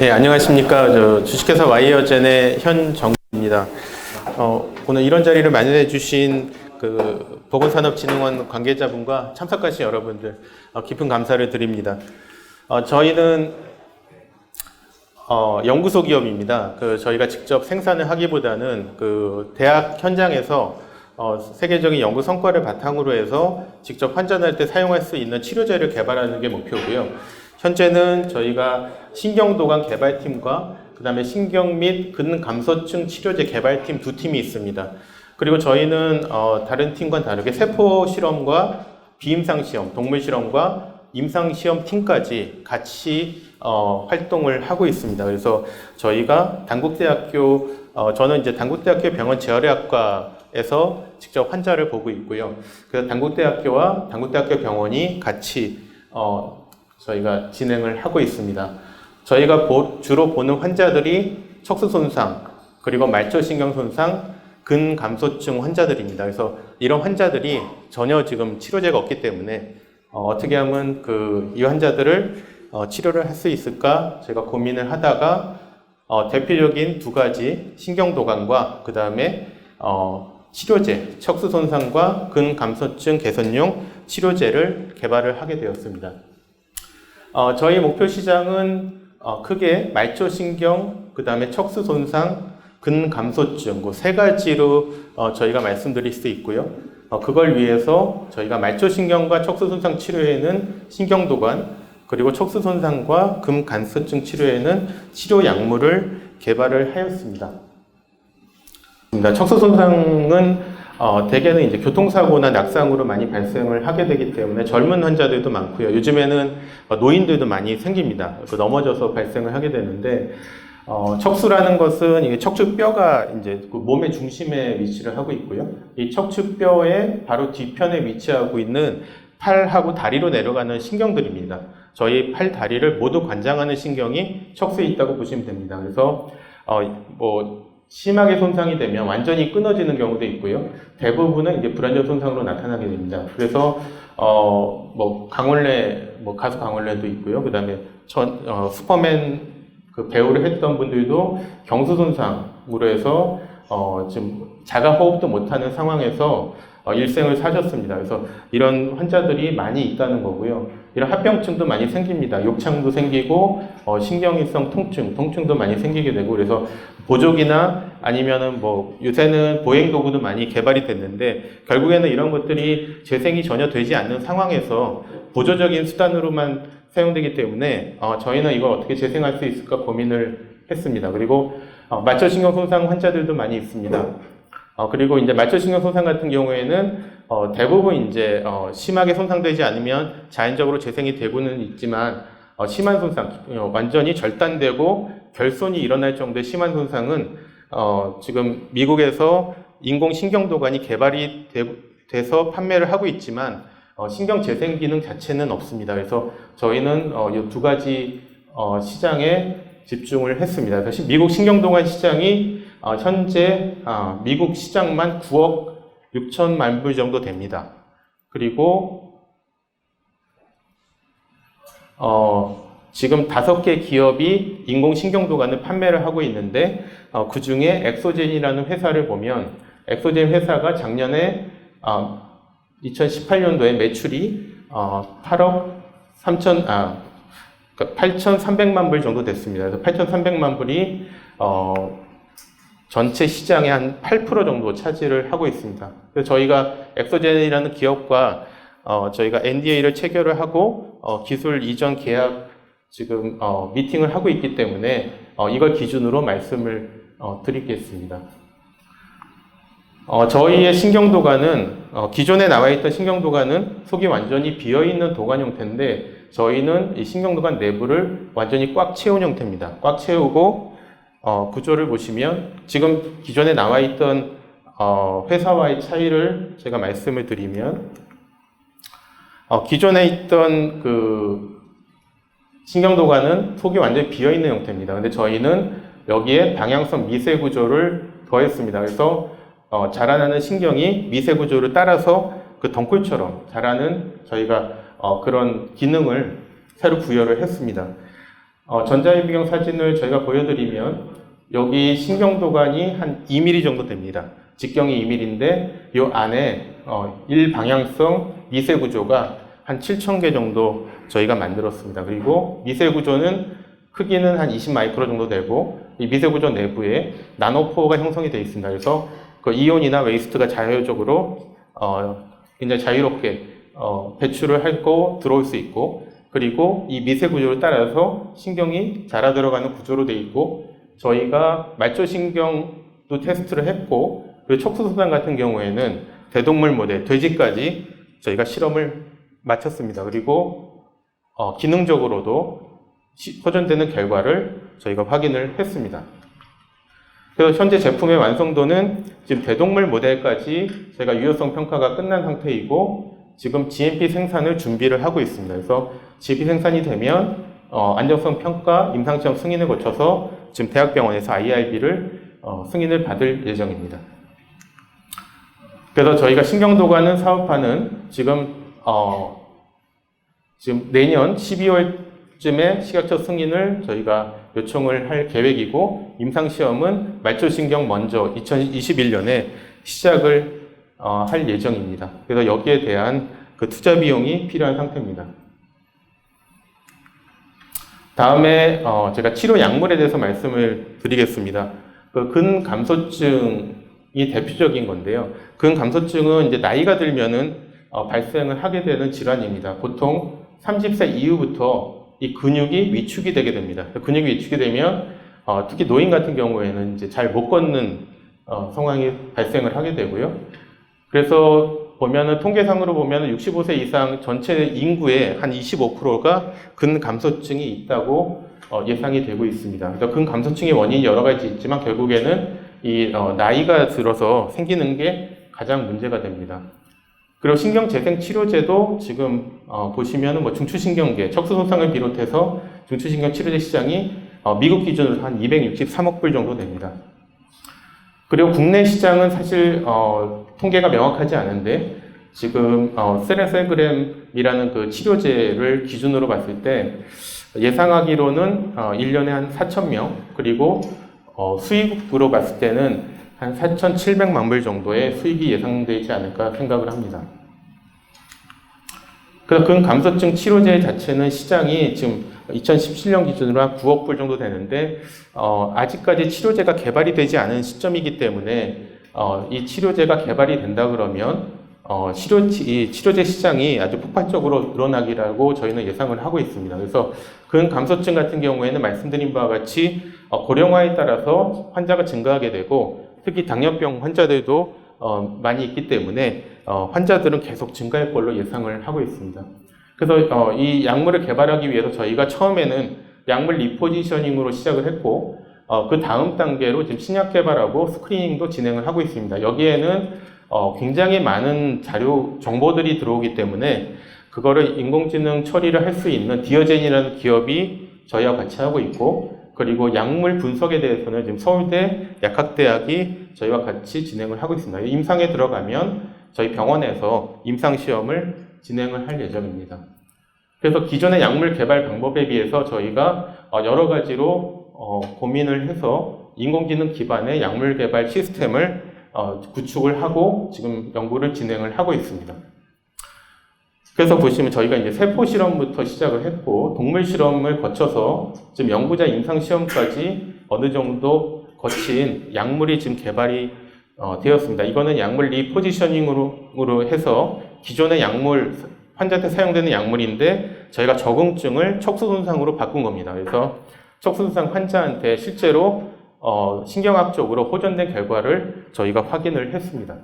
네, 안녕하십니까. 저 주식회사 와이어젠의 현정입니다. 어, 오늘 이런 자리를 마련해 주신 그 보건산업진흥원 관계자분과 참석하신 여러분들 어, 깊은 감사를 드립니다. 어, 저희는 어, 연구소 기업입니다. 그 저희가 직접 생산을 하기보다는 그 대학 현장에서 어, 세계적인 연구 성과를 바탕으로 해서 직접 환자할 때 사용할 수 있는 치료제를 개발하는 게 목표고요. 현재는 저희가 신경도관 개발팀과 그 다음에 신경 및 근감소증 치료제 개발팀 두 팀이 있습니다. 그리고 저희는 어, 다른 팀과는 다르게 세포 실험과 비임상 시험, 동물 실험과 임상 시험 팀까지 같이 어, 활동을 하고 있습니다. 그래서 저희가 단국대학교 어, 저는 이제 단국대학교 병원 재활의학과에서 직접 환자를 보고 있고요. 그래서 단국대학교와 단국대학교 병원이 같이 어, 저희가 진행을 하고 있습니다. 저희가 보, 주로 보는 환자들이 척수 손상 그리고 말초신경 손상 근감소증 환자들입니다. 그래서 이런 환자들이 전혀 지금 치료제가 없기 때문에 어, 떻게 하면 그 이 환자들을 어, 치료를 할 수 있을까 제가 고민을 하다가 어, 대표적인 두 가지 신경도관과 그 다음에 어, 치료제 척수 손상과 근감소증 개선용 치료제를 개발을 하게 되었습니다. 어, 저희 목표 시장은 어, 크게 말초신경, 그 다음에 척수 손상, 근감소증 그 세 가지로 어, 저희가 말씀드릴 수 있고요. 어, 그걸 위해서 저희가 말초신경과 척수 손상 치료에는 신경도관, 그리고 척수 손상과 근감소증 치료에는 치료 약물을 개발을 하였습니다. 척수 손상은 어, 대개는 이제 교통사고나 낙상으로 많이 발생을 하게 되기 때문에 젊은 환자들도 많고요. 요즘에는 어, 노인들도 많이 생깁니다. 그 넘어져서 발생을 하게 되는데, 어, 척수라는 것은 이게 척추뼈가 이제 그 몸의 중심에 위치를 하고 있고요. 이 척추뼈의 바로 뒤편에 위치하고 있는 팔하고 다리로 내려가는 신경들입니다. 저희 팔, 다리를 모두 관장하는 신경이 척수에 있다고 보시면 됩니다. 그래서, 어, 뭐, 심하게 손상이 되면 완전히 끊어지는 경우도 있고요. 대부분은 이제 불안전 손상으로 나타나게 됩니다. 그래서 어 뭐 강원래 뭐 가수 강원래도 있고요. 그다음에 전 어, 슈퍼맨 그 배우를 했던 분들도 경수 손상으로 해서 어 지금 자가 호흡도 못하는 상황에서 어, 일생을 사셨습니다. 그래서 이런 환자들이 많이 있다는 거고요. 이런 합병증도 많이 생깁니다. 욕창도 생기고 어, 신경이성 통증, 통증도 많이 생기게 되고 그래서 보조기나 아니면은 뭐 요새는 보행 도구도 많이 개발이 됐는데 결국에는 이런 것들이 재생이 전혀 되지 않는 상황에서 보조적인 수단으로만 사용되기 때문에 어, 저희는 이걸 어떻게 재생할 수 있을까 고민을 했습니다. 그리고 어, 말초신경 손상 환자들도 많이 있습니다. 어, 그리고 이제 말초신경 손상 같은 경우에는 어, 대부분 이제 어, 심하게 손상되지 않으면 자연적으로 재생이 되고는 있지만 어, 심한 손상, 어, 완전히 절단되고 결손이 일어날 정도의 심한 손상은 어, 지금 미국에서 인공 신경도관이 개발이 되, 서 판매를 하고 있지만 어, 신경 재생 기능 자체는 없습니다. 그래서 저희는 어, 이두 가지 어, 시장에 집중을 했습니다. 그래서 미국 신경도관 시장이 어, 현재 어, 미국 시장만 9억 6천만 불 정도 됩니다. 그리고 어, 지금 다섯 개 기업이 인공신경도관을 판매를 하고 있는데 어, 그 중에 엑소젠이라는 회사를 보면 엑소젠 회사가 작년에 어, 2018년도에 매출이 어, 8억 3천 아 8,300만 불 정도 됐습니다. 그래서 8,300만 불이 어, 전체 시장의 한 8% 정도 차지를 하고 있습니다. 그래서 저희가 엑소젠이라는 기업과 어, 저희가 NDA를 체결을 하고 어, 기술 이전 계약 지금 어, 미팅을 하고 있기 때문에 어, 이걸 기준으로 말씀을 어, 드리겠습니다. 어, 저희의 신경도관은 어, 기존에 나와 있던 신경도관은 속이 완전히 비어 있는 도관 형태인데 저희는 이 신경도관 내부를 완전히 꽉 채운 형태입니다. 꽉 채우고 어, 구조를 보시면 지금 기존에 나와 있던 어, 회사와의 차이를 제가 말씀을 드리면 어, 기존에 있던 그 신경도관은 속이 완전히 비어 있는 형태입니다. 근데 저희는 여기에 방향성 미세 구조를 더했습니다. 그래서 어, 자라나는 신경이 미세 구조를 따라서 그 덩굴처럼 자라는 저희가 어, 그런 기능을 새로 부여를 했습니다. 어, 전자의비경 사진을 저희가 보여드리면 여기 신경도관이 한 2mm 정도 됩니다. 직경이 2mm인데 이 안에 어, 일방향성 미세 구조가 한 7,000개 정도 저희가 만들었습니다. 그리고 미세 구조는 크기는 한 20 마이크로 정도 되고 이 미세 구조 내부에 나노포가 형성이 되어 있습니다. 그래서 그 이온이나 웨이스트가 자율적으로 어, 굉장히 자유롭게 어, 배출을 하고 들어올 수 있고 그리고 이 미세 구조를 따라서 신경이 자라 들어가는 구조로 되어 있고 저희가 말초 신경도 테스트를 했고 그리고 척수소장 같은 경우에는 대동물 모델 돼지까지 저희가 실험을 마쳤습니다. 그리고 어, 기능적으로도 시- 호전되는 결과를 저희가 확인을 했습니다. 그래서 현재 제품의 완성도는 지금 대동물 모델까지 저희가 유효성 평가가 끝난 상태이고 지금 GMP 생산을 준비를 하고 있습니다. 그래서 GMP 생산이 되면 어, 안정성 평가, 임상시험 승인을 거쳐서 지금 대학병원에서 IRB를 어, 승인을 받을 예정입니다. 그래서 저희가 신경도가는 사업화는 지금 어, 지금 내년 12월쯤에 시각처 승인을 저희가 요청을 할 계획이고 임상시험은 말초신경 먼저 2021년에 시작을 어, 할 예정입니다. 그래서 여기에 대한 그 투자 비용이 필요한 상태입니다. 다음에 어, 제가 치료 약물에 대해서 말씀을 드리겠습니다. 그 근감소증이 대표적인 건데요. 근감소증은 이제 나이가 들면은 어, 발생을 하게 되는 질환입니다. 보통 30세 이후부터 이 근육이 위축이 되게 됩니다. 근육이 위축이 되면 어, 특히 노인 같은 경우에는 이제 잘 못 걷는 어, 상황이 발생을 하게 되고요. 그래서 보면은 통계상으로 보면은 65세 이상 전체 인구의 한 25%가 근감소증이 있다고 어, 예상이 되고 있습니다. 그래서 근감소증의 원인이 여러 가지 있지만 결국에는 이 어, 나이가 들어서 생기는 게 가장 문제가 됩니다. 그리고 신경재생 치료제도 지금 어, 보시면은 뭐 중추신경계, 척수 손상을 비롯해서 중추신경 치료제 시장이 어, 미국 기준으로 한 263억 불 정도 됩니다. 그리고 국내 시장은 사실 어, 통계가 명확하지 않은데 지금 어, 세레세그램이라는 그 치료제를 기준으로 봤을 때 예상하기로는 어, 1년에 한 4천 명 그리고 어, 수익으로 봤을 때는 한 4,700만 불 정도의 수익이 예상되지 않을까 생각을 합니다. 그래서 근 감소증 치료제 자체는 시장이 지금 2017년 기준으로 한 9억 불 정도 되는데 어, 아직까지 치료제가 개발이 되지 않은 시점이기 때문에 어, 이 치료제가 개발이 된다 그러면 어, 치료, 이 치료제 시장이 아주 폭발적으로 늘어나기라고 저희는 예상을 하고 있습니다. 그래서 근 감소증 같은 경우에는 말씀드린 바와 같이 어, 고령화에 따라서 환자가 증가하게 되고 특히 당뇨병 환자들도 어, 많이 있기 때문에 어, 환자들은 계속 증가할 걸로 예상을 하고 있습니다. 그래서 어, 이 약물을 개발하기 위해서 저희가 처음에는 약물 리포지셔닝으로 시작을 했고 어, 그 다음 단계로 지금 신약 개발하고 스크리닝도 진행을 하고 있습니다. 여기에는 어, 굉장히 많은 자료 정보들이 들어오기 때문에 그거를 인공지능 처리를 할 수 있는 디어젠이라는 기업이 저희와 같이 하고 있고 그리고 약물 분석에 대해서는 지금 서울대 약학대학이 저희와 같이 진행을 하고 있습니다. 임상에 들어가면 저희 병원에서 임상 시험을 진행을 할 예정입니다. 그래서 기존의 약물 개발 방법에 비해서 저희가 어, 여러 가지로 어, 고민을 해서 인공지능 기반의 약물 개발 시스템을 어, 구축을 하고 지금 연구를 진행을 하고 있습니다. 그래서 보시면 저희가 이제 세포 실험부터 시작을 했고 동물 실험을 거쳐서 지금 연구자 임상 시험까지 어느 정도 거친 약물이 지금 개발이 어, 되었습니다. 이거는 약물 리포지셔닝으로 해서 기존의 약물 환자한테 사용되는 약물인데 저희가 적응증을 척수 손상으로 바꾼 겁니다. 그래서 척수 손상 환자한테 실제로 어, 신경학적으로 호전된 결과를 저희가 확인을 했습니다.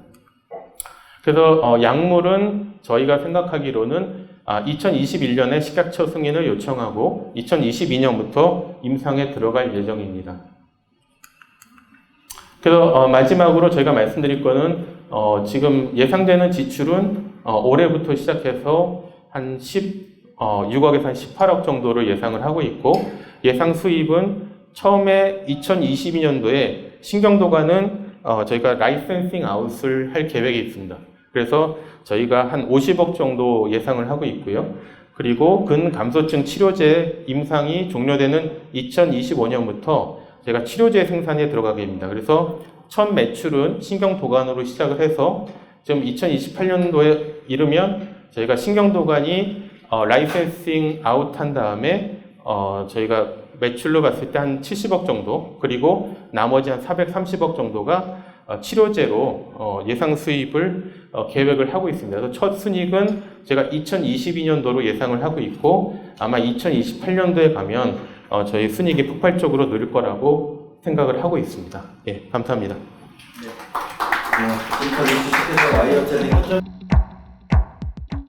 그래서 어, 약물은 저희가 생각하기로는 아, 2021년에 식약처 승인을 요청하고 2022년부터 임상에 들어갈 예정입니다. 그래서 어, 마지막으로 저희가 말씀드릴 거는 어, 지금 예상되는 지출은 어, 올해부터 시작해서 한 10, 어, 6억에서 한 18억 정도를 예상을 하고 있고 예상 수입은 처음에 2022년도에 신경도가는 어, 저희가 라이센싱 아웃을 할 계획이 있습니다. 그래서 저희가 한 50억 정도 예상을 하고 있고요. 그리고 근감소증 치료제 임상이 종료되는 2025년부터 제가 치료제 생산에 들어가게 됩니다. 그래서 첫 매출은 신경도관으로 시작을 해서 지금 2028년도에 이르면 저희가 신경도관이 어, 라이센싱 아웃한 다음에 어, 저희가 매출로 봤을 때 한 70억 정도 그리고 나머지 한 430억 정도가 어, 치료제로 어, 예상 수입을 어, 계획을 하고 있습니다. 그래서 첫 순익은 제가 2022년도로 예상을 하고 있고 아마 2028년도에 가면 어, 저희 순익이 폭발적으로 늘릴 거라고 생각을 하고 있습니다. 예, 감사합니다. 네, 지금까지 주식회사 와이어짜리 현장